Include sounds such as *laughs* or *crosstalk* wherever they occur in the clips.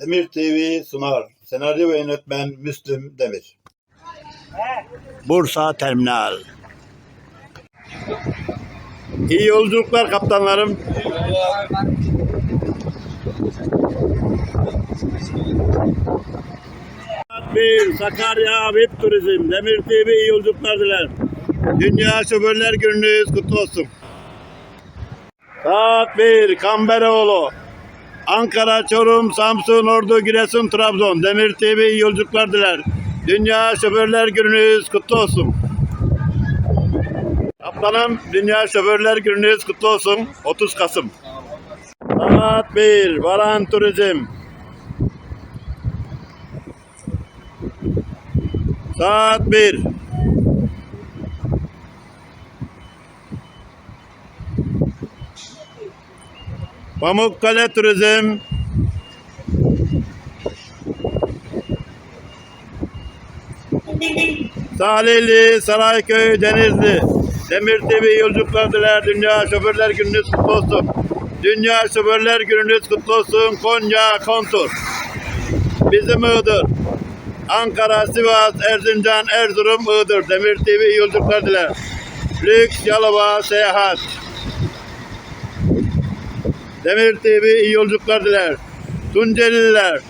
Demir TV sunar. Senaryo ve yönetmen Müslüm Demir. Bursa Terminal. İyi yolculuklar kaptanlarım. Bir Sakarya VIP Turizm Demir TV iyi yolculuklar diler. Dünya Şoförler Gününüz kutlu olsun. Saat 1 Kamberoğlu. Ankara, Çorum, Samsun, Ordu, Giresun, Trabzon. Demir TV iyi yolculuklar diler. Dünya Şoförler Gününüz kutlu olsun. Kaptanım Dünya Şoförler Gününüz kutlu olsun. 30 Kasım. Saat 1 Varan Turizm. Saat 1. Pamukkale Turizm. Salihli, Sarayköy, Denizli. Demir TV yolculuklar diler. Dünya Şoförler Gününüz kutlu olsun. Dünya Şoförler Gününüz kutlu olsun. Konya Kontur. Bizim Iğdır. Ankara, Sivas, Erzincan, Erzurum, Iğdır. Demir TV yolculuklar diler. Lüks, Yalova, Seyahat. Demir TV iyi yolculuklar diler. Tunceliler.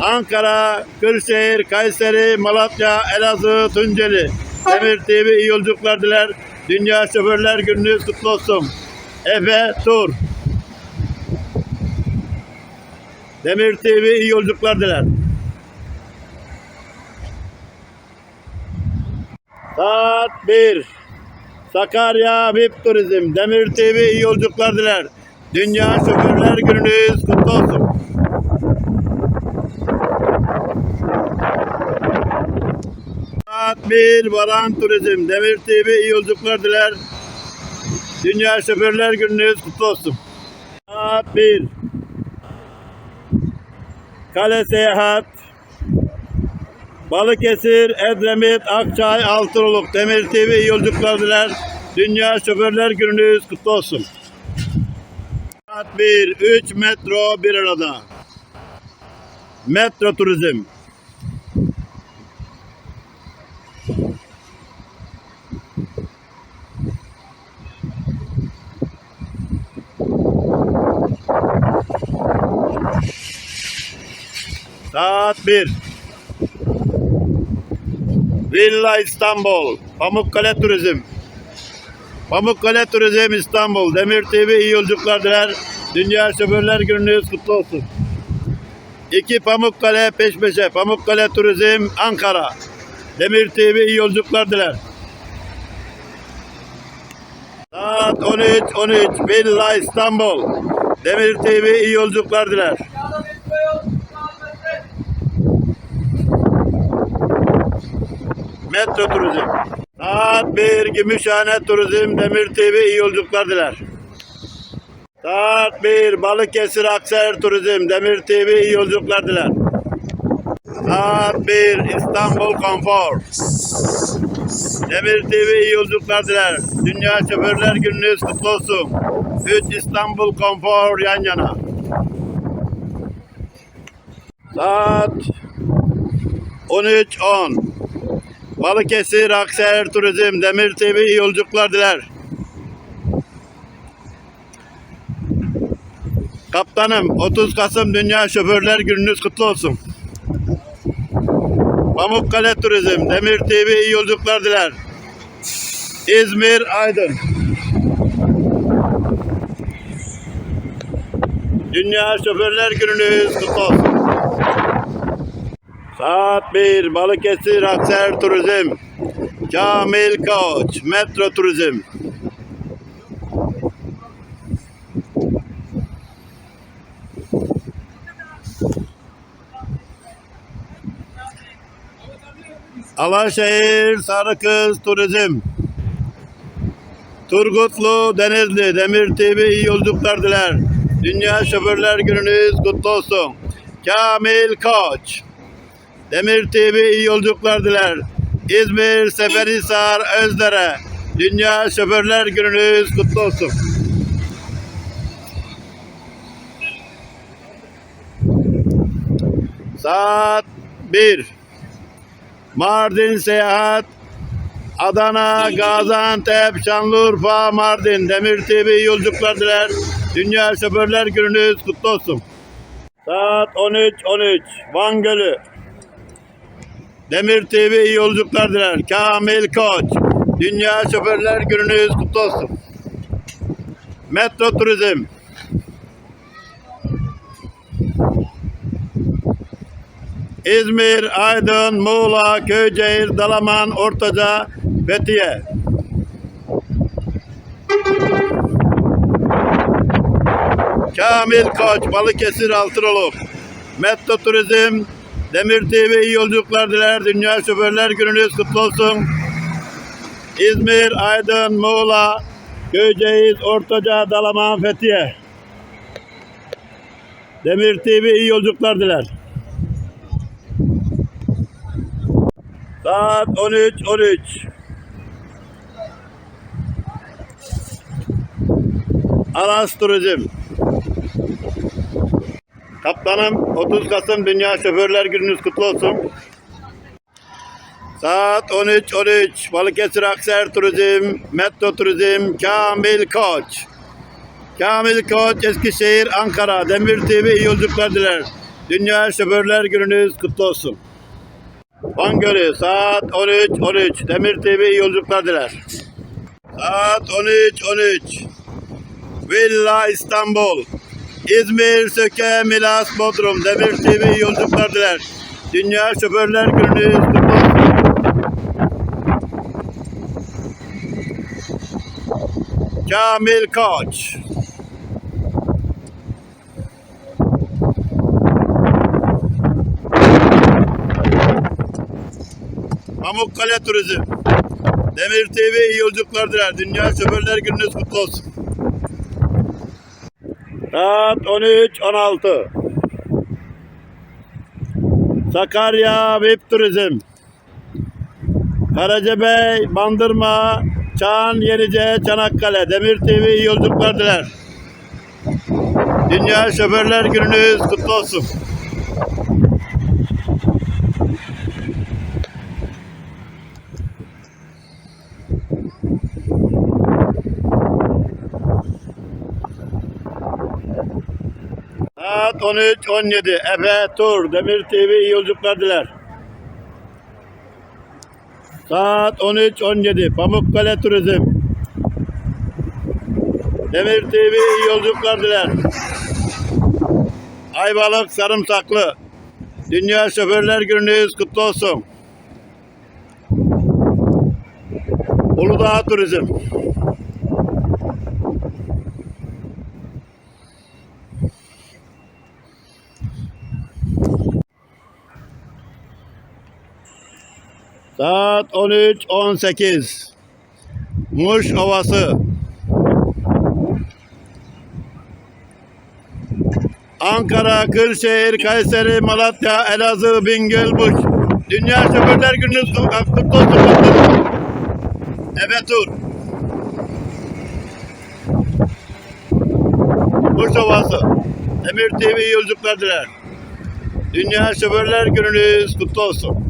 Ankara, Kırşehir, Kayseri, Malatya, Elazığ, Tunceli. Demir TV iyi yolculuklar diler. Dünya Şoförler Gününüz kutlu olsun. Efe Tur. Demir TV iyi yolculuklar diler. Saat 1. Sakarya VIP Turizm. Demir TV iyi yolculuklar diler. Dünya Şoförler Gününüz kutlu olsun. Saat 1. Varan Turizm. Demir TV iyi yolculuklar diler. Dünya Şoförler Gününüz kutlu olsun. Saat 1. Kale Seyahat. Balıkesir, Edremit, Akçay, Altınoluk, Demir TV iyi yolculuklar diler. Dünya Şoförler Gününüz kutlu olsun. Saat 1, 3 metro bir arada. Metro Turizm. Saat 1. Villa İstanbul, Pamukkale Turizm. Pamukkale Turizm İstanbul, Demir TV iyi yolculuklar diler. Dünya Şoförler Gününüz kutlu olsun. İki Pamukkale peş peşe, Pamukkale Turizm Ankara. Demir TV iyi yolculuklar diler. Saat 13, 13, Villa İstanbul. Demir TV iyi yolculuklar diler. Metro Turizm. Saat 1 Gümüşhane Turizm Demir TV iyi yolculuklar diler. Saat 1 Balıkesir Akser Turizm Demir TV iyi yolculuklar diler. Saat 1 İstanbul Konfor. Demir TV iyi yolculuklar diler. Dünya Şoförler Gününüz kutlu olsun. 3 İstanbul Konfor yan yana. Saat 13.10 Balıkesir Akser Turizm Demir TV iyi diler. Kaptanım 30 Kasım Dünya Şoförler Gününüz kutlu olsun. Pamukkale Turizm Demir TV iyi diler. İzmir Aydın. Dünya Şoförler Gününüz kutlu olsun. Saat 1 Balıkesir Akser Turizm Kamil Koç Metro Turizm Alaşehir Sarıkız Turizm Turgutlu Denizli Demir TV iyi yolculuklar diler. Dünya Şoförler Gününüz kutlu olsun. Kamil Koç Demir TV iyi yolculuklar diler. İzmir, Seferihisar, Özdere. Dünya Şoförler Gününüz kutlu olsun. Saat 1. Mardin Seyahat Adana, Gaziantep, Şanlıurfa, Mardin, Demir TV yolculuklar diler. Dünya Şoförler Gününüz kutlu olsun. Saat 13.13 Van Gölü. Demir TV iyi yolculuklar diler. Kamil Koç. Dünya Şoförler Gününüz kutlu olsun. Metro Turizm. İzmir, Aydın, Muğla, Köyceğiz, Dalaman, Ortaca, Fethiye. Kamil Koç, Balıkesir, Altınoluk. Metro Turizm, Demir TV iyi yolculuklar diler. Dünya Şoförler Gününüz kutlu olsun. İzmir, Aydın, Muğla, Köyceğiz, Ortaca, Dalaman, Fethiye. Demir TV iyi yolculuklar diler. Saat 13.13. Aras Turizm. Kaptanım 30 Kasım Dünya Şoförler Gününüz kutlu olsun. Saat 13.13 Balıkesir Akser Turizm, Metro Turizm, Kamil Koç. Kamil Koç, Eskişehir, Ankara, Demir TV yolculuklar diler. Dünya Şoförler Gününüz kutlu olsun. Van Gölü saat 13.13 Demir TV yolculuklar diler. Saat 13.13 Villa İstanbul İzmir, Söke, Milas, Bodrum Demir TV yolculuklar. Dünya Şoförler Gününüz kutlu. Kamil Koç Pamukkale Turizm. Demir TV iyi yolculuklar. Dünya Şoförler Gününüz kutlu olsun. Saat 13.16 Sakarya VIP Turizm. Karacabey, Bandırma, Çağan, Yenice, Çanakkale. Demir TV iyi yolculuklar diler. Dünya Şoförler Gününüz kutlu olsun. Saat 13.17 Efe Tur Demir TV iyi yolculuklar diler. Saat 13.17 Pamukkale Turizm Demir TV iyi yolculuklar diler. Ayvalık Sarımsaklı Dünya Şoförler Gününüz kutlu olsun. Uludağ Turizm Saat 13.18 Muş Ovası Ankara, Kırşehir, Kayseri, Malatya, Elazığ, Bingöl, Muş Dünya Şoförler Gününüz kutlu olsun. Evet dur. Muş Ovası Emir TV yolculuklar diler. Dünya Şoförler Gününüz kutlu olsun.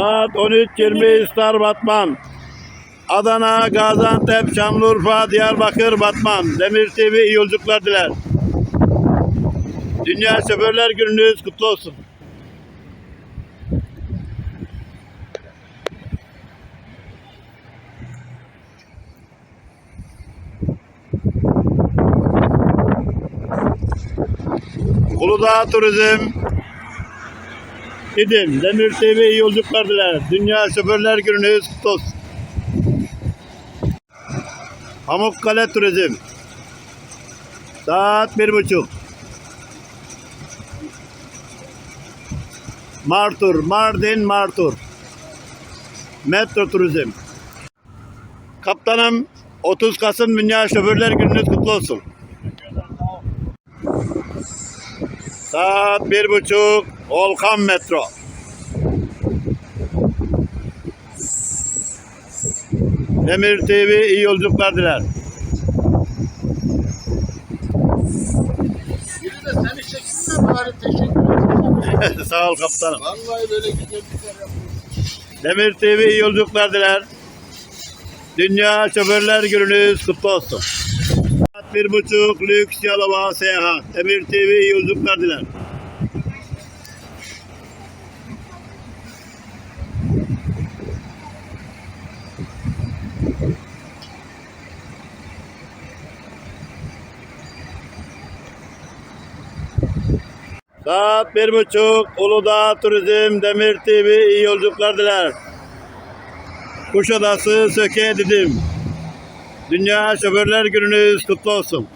Saat 13.20 Star Batman. Adana, Gaziantep, Şanlıurfa, Diyarbakır, Batman. Demir TV iyi yolculuklar diler. Dünya Şoförler Gününüz kutlu olsun. Uludağ Turizm, Gidin. Demir TV iyi yolculuklar diler. Dünya Şoförler Gününüz kutlu olsun. Pamukkale Turizm. Saat bir buçuk. Martur, Mardin, Martur. Metro Turizm. Kaptanım 30 Kasım Dünya Şoförler Gününüz kutlu olsun. Saat bir buçuk. Volkan Metro. Demir TV iyi yolculuklar diler. Biri de seni çeksin de bari teşekkür ederim. *laughs* Sağ ol kaptanım. Vallahi böyle güzellikler yapıyorsun. Demir TV iyi yolculuklar diler. Dünya Şoförler Gününüz kutlu olsun. Bir buçuk lüks Yalova seyahat. Demir TV iyi yolculuklar diler. Saat bir buçuk Uludağ Turizm Demir TV iyi yolculuklar diler. Kuşadası Söke Didim. Dünya Şoförler Gününüz kutlu olsun.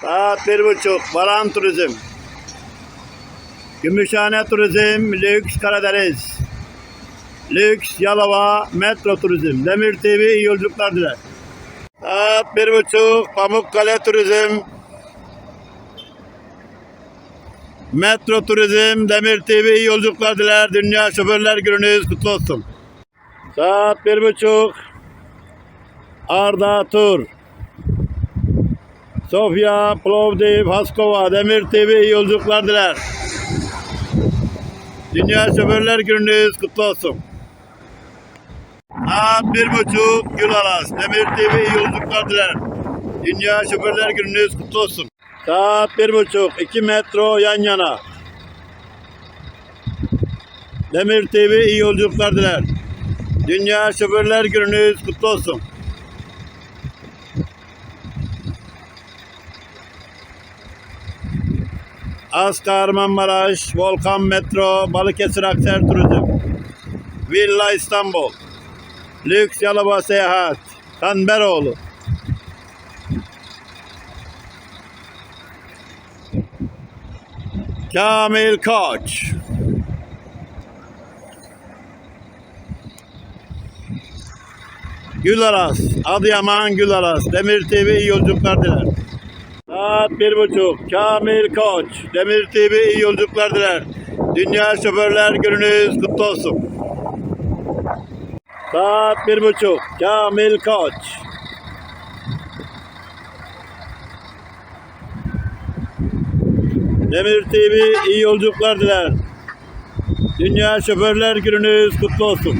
Saat bir buçuk Baran Turizm. Gümüşhane Turizm Lüks Karadeniz. Lüks Yalova Metro Turizm. Demir TV iyi yolculuklar diler. Saat bir buçuk Pamukkale Turizm. Metro Turizm, Demir TV yolculuklar diler. Dünya Şoförler Gününüz kutlu olsun. Saat bir buçuk. Arda Tur. Sofya, Plovdiv, Haskova, Demir TV yolculuklar diler. Dünya Şoförler Gününüz kutlu olsun. Saat bir buçuk Gülaras, Demir TV iyi yolculuklar diler. Dünya Şoförler Gününüz kutlu olsun. Saat bir buçuk, iki metro yan yana. Demir TV iyi yolculuklar diler. Dünya Şoförler Gününüz kutlu olsun. Az Kahramanmaraş, Volkan Metro, Balıkesir Akser Turizm, Villa İstanbul, Lüks Yalova Seyahat, Kanberoğlu. Kamil Koç. Gülaras, Adıyaman Gülaras, Demir TV iyi yolculuklar diler. Saat bir buçuk, Kamil Koç, Demir TV iyi yolculuklar diler. Dünya Şoförler Gününüz kutlu olsun. Saat bir buçuk, Kamil Koç. Demir TV iyi yolculuklar diler. Dünya Şoförler Gününüz kutlu olsun.